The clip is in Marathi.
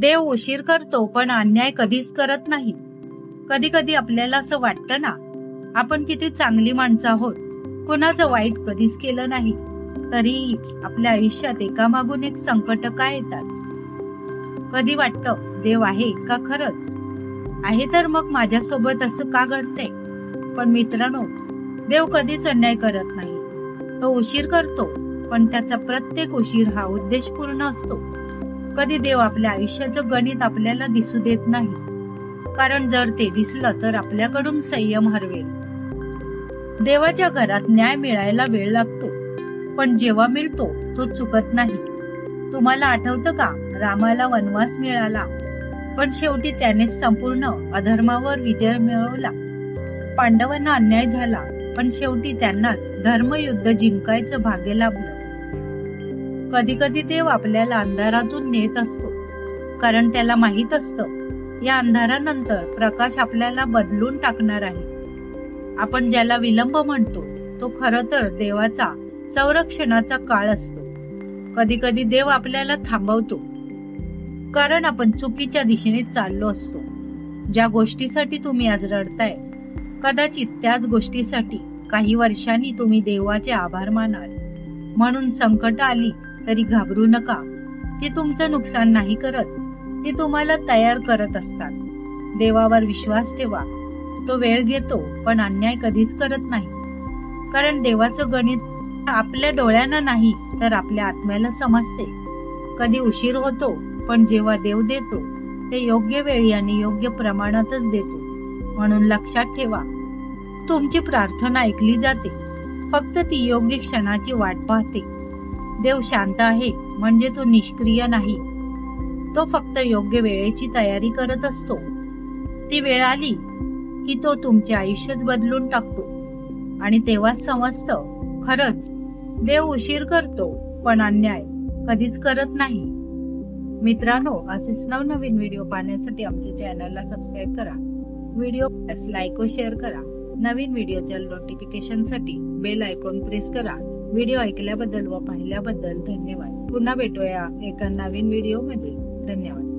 देव उशीर करतो पण अन्याय कधीच करत नाही. कधी कधी आपल्याला असं वाटतं ना आपण किती चांगली माणसं आहोत कोणाचं वाईट कधीच केलं नाही तरी आपल्या आयुष्यात एकामागून एक संकट काय येतात? कधी वाटतं देव आहे का खरंच? आहे तर मग माझ्यासोबत असं का घडतंय? पण मित्रांनो देव कधीच अन्याय करत नाही. तो उशीर करतो पण त्याचा प्रत्येक उशीर हा उद्देशपूर्ण असतो. कधी देव आपल्या आयुष्याचं गणित आपल्याला दिसू देत नाही. कारण जर ते दिसलं तर आपल्याकडून संयम हरवेल. देवाच्या घरात न्याय मिळायला वेळ लागतो. पण जेव्हा मिळतो तो चुकत नाही. तुम्हाला आठवतं का? रामाला वनवास मिळाला. पण शेवटी त्याने संपूर्ण अधर्मावर विजय मिळवला. पांडवांना अन्याय झाला पण शेवटी त्यांनाच धर्मयुद्ध जिंकायचं भाग्य लाभलं. कधी कधी देव आपल्याला अंधारातून नेत असतो. कारण त्याला माहीत असतं या अंधारानंतर प्रकाश आपल्याला बदलून टाकणार आहे. आपण ज्याला विलंब म्हणतो तो खर तर देवाचा संरक्षणाचा काळ असतो. कधी कधी देव आपल्याला थांबवतो. कारण आपण चुकीच्या दिशेने चाललो असतो. ज्या गोष्टीसाठी तुम्ही आज रडताय कदाचित त्याच गोष्टीसाठी काही वर्षांनी तुम्ही देवाचे आभार मानाल. म्हणून संकट आली तरी घाबरू नका. ते तुमचं नुकसान नाही करत. ती तुम्हाला तयार करत असतात. देवावर विश्वास ठेवा. तो वेळ घेतो पण अन्याय कधीच करत नाही. कारण देवाचं गणित आपल्या डोळ्यांना नाही तर आपल्या आत्म्याला समजते. कधी उशीर होतो पण जेव्हा देव देतो ते योग्य वेळी आणि योग्य प्रमाणातच देतो. म्हणून लक्षात ठेवा. तुमची प्रार्थना ऐकली जाते. फक्त ती योग्य क्षणाची वाट पाहते. देव शांत आहे म्हणजे तो निष्क्रिय नाही. तो फक्त योग्य वेळेची तयारी करत असतो. ती वेळ आली की तो तुमचे आयुष्यच बदलून टाकतो. आणि तेव्हा समजतं खरंच देव उशीर करतो पण अन्याय कधीच करत नाही. मित्रांनो असेच नवनवीन व्हिडिओ पाहण्यासाठी आमच्या चॅनलला सबस्क्राईब करा. व्हिडिओ लाईक व शेअर करा. नवीन व्हिडिओच्या नोटिफिकेशनसाठी बेल आयकॉन प्रेस करा. व्हिडिओ ऐकल्याबद्दल व पाहिल्याबद्दल धन्यवाद. पुन्हा भेटूया एका नवीन व्हिडिओमध्ये धन्यवाद.